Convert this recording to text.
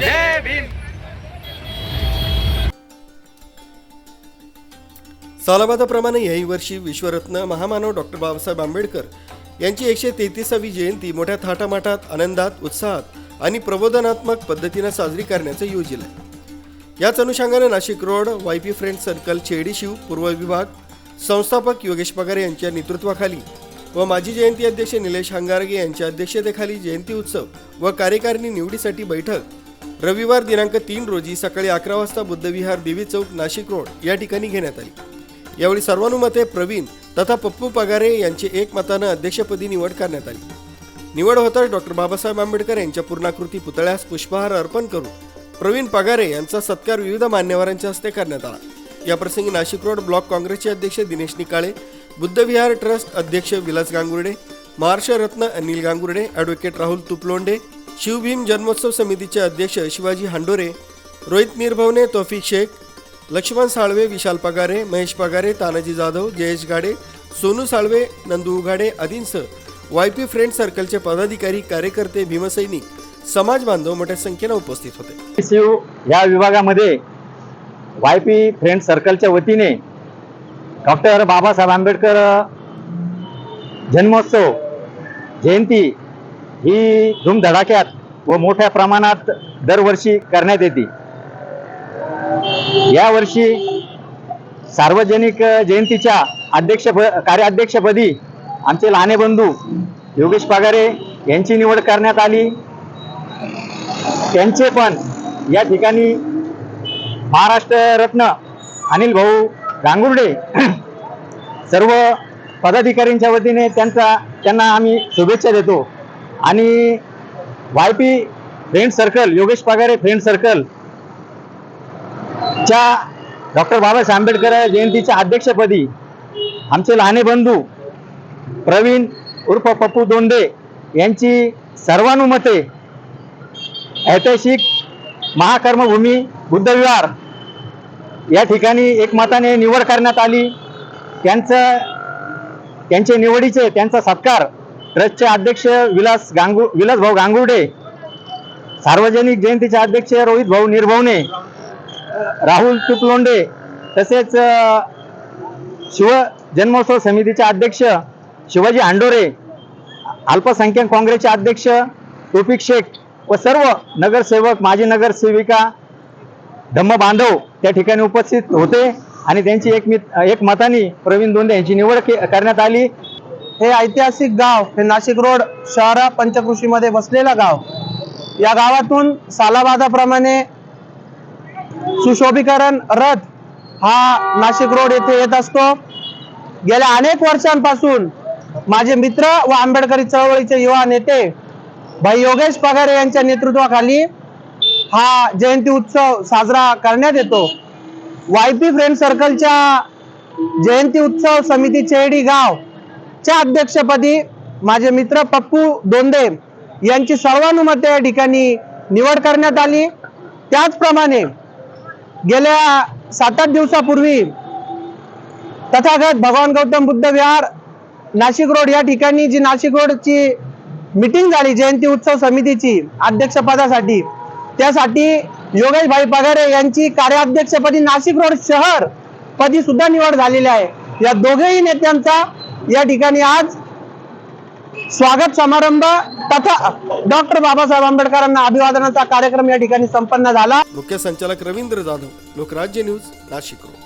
जय भीम सालाबादाप्रमाणे याही वर्षी विश्वरत्न महामानव डॉक्टर बाबासाहेब आंबेडकर यांची एकशे तेहतीसावी जयंती मोठ्या थाटामाटात आनंदात उत्साहात आणि प्रबोधनात्मक पद्धतीनं साजरी करण्याचं योजिलं आहे. याच अनुषंगाने Nashik road Y P friend circle Chedi Shiv पूर्व विभाग संस्थापक योगेश पगारे यांच्या नेतृत्वाखाली व माजी जयंती अध्यक्ष निलेश हंगारगे यांच्या अध्यक्षतेखाली जयंती उत्सव व कार्यकारिणी निवडीसाठी बैठक रविवार दिनांक तीन रोजी सकाळी अकरा वाजता बुद्धविहार देवी चौक नाशिक रोड या ठिकाणी घेण्यात आली. यावेळी सर्वानुमते प्रवीण तथा पप्पू पगारे यांची एकमतानं अध्यक्षपदी निवड करण्यात आली. निवड होताच डॉक्टर बाबासाहेब आंबेडकर यांच्या पूर्णाकृती पुतळ्यास पुष्पहार अर्पण करून प्रवीण पगारे यांचा सत्कार विविध मान्यवरांच्या हस्ते करण्यात आला. याप्रसंगी नाशिक रोड ब्लॉक काँग्रेसचे अध्यक्ष दिनेश निकाळे बुद्धविहार ट्रस्ट अध्यक्ष विलास गांगुर्डे महाराष्ट्र रत्न अनिल गांगुर्डे ॲडव्होकेट राहुल तुपलोंडे शिवभीम जन्मोत्सव समितीचे अध्यक्ष शिवाजी हांडोरे रोहित निर्भवने तौफिक शेख लक्ष्मण साळवे विशाल पगारे महेश पगारे तानाजी जाधव जयेश गाडे सोनू साळवे नंदू उघाडे आदींसह वाय पी फ्रेंड सर्कलचे पदाधिकारी कार्यकर्ते भीमसैनिक समाज बांधव मोठ्या संख्येनं उपस्थित होते. या विभागामध्ये वाय पी फ्रेंड सर्कलच्या वतीने डॉक्टर बाबासाहेब आंबेडकर जन्मोत्सव जयंती ही धूमधडाक्यात व मोठ्या प्रमाणात दरवर्षी करण्यात येते. यावर्षी सार्वजनिक जयंतीच्या अध्यक्ष कार्याध्यक्षपदी आमचे लहाने बंधू योगेश पागारे यांची निवड करण्यात आली. त्यांचे पण या ठिकाणी महाराष्ट्र रत्न अनिल भाऊ गांगुर्डे सर्व पदाधिकाऱ्यांच्या वतीने त्यांचा त्यांना आम्ही शुभेच्छा देतो. आणि Y P friend circle Yogesh Pagare friend circle च्या डॉक्टर बाबासाहेब आंबेडकर जयंतीच्या अध्यक्षपदी आमचे लहाने बंधू प्रवीण उर्फ पप्पू दोंडे यांची सर्वानुमते ऐतिहासिक महाकर्मभूमी बुद्धविहार या ठिकाणी एकमताने निवड करण्यात आली. त्यांचं त्यांचे निवडीचे त्यांचा सत्कार ट्रस्टचे अध्यक्ष विलास गांगू विलास भाऊ गांगुर्डे सार्वजनिक जयंतीचे अध्यक्ष रोहित भाऊ निर्भवने राहुल तुपलोंडे तसेच शिव जन्मोत्सव समितीचे अध्यक्ष शिवाजी हांडोरे अल्पसंख्याक काँग्रेसचे अध्यक्ष तोफिक शेख व सर्व नगरसेवक माजी नगरसेविका धम्म बांधव त्या ठिकाणी उपस्थित होते आणि त्यांची एक मित एक मताने प्रवीण दोंडे यांची निवड करण्यात आली. हे ऐतिहासिक गाव हे नाशिक रोड शहरा पंचकृषीमध्ये बसलेलं गाव. या गावातून सालाबादाप्रमाणे सुशोभीकरण रथ हा नाशिक रोड येथे येत असतो. गेल्या अनेक वर्षांपासून माझे मित्र व आंबेडकरी चळवळीचे युवा नेते भाई योगेश पगारे यांच्या नेतृत्वाखाली हा जयंती उत्सव साजरा करण्यात येतो. वाय पी फ्रेंड सर्कलच्या जयंती उत्सव समिती चेडी गाव च्या अध्यक्षपदी माझे मित्र पप्पू दोंदे यांची सर्वानुमते या ठिकाणी निवड करण्यात आली. त्याचप्रमाणे गेल्या सात आठ दिवसापूर्वी तथागत भगवान गौतम बुद्ध विहार नाशिक रोड या ठिकाणी जी नाशिक रोडची मिटिंग झाली जयंती उत्सव समितीची अध्यक्षपदासाठी त्यासाठी योगेश भाई पगारे यांची कार्याध्यक्षपदी नाशिक रोड शहर पदी सुद्धा निवड झालेली आहे. या दोघेही नेत्यांचा या ठिकाणी आज स्वागत समारंभ तथा डॉक्टर बाबासाहेब आंबेडकरांना अभिवादनाचा कार्यक्रम या ठिकाणी संपन्न झाला. मुख्य संचालक रवींद्र जाधव लोकराज्य न्यूज नाशिक रोड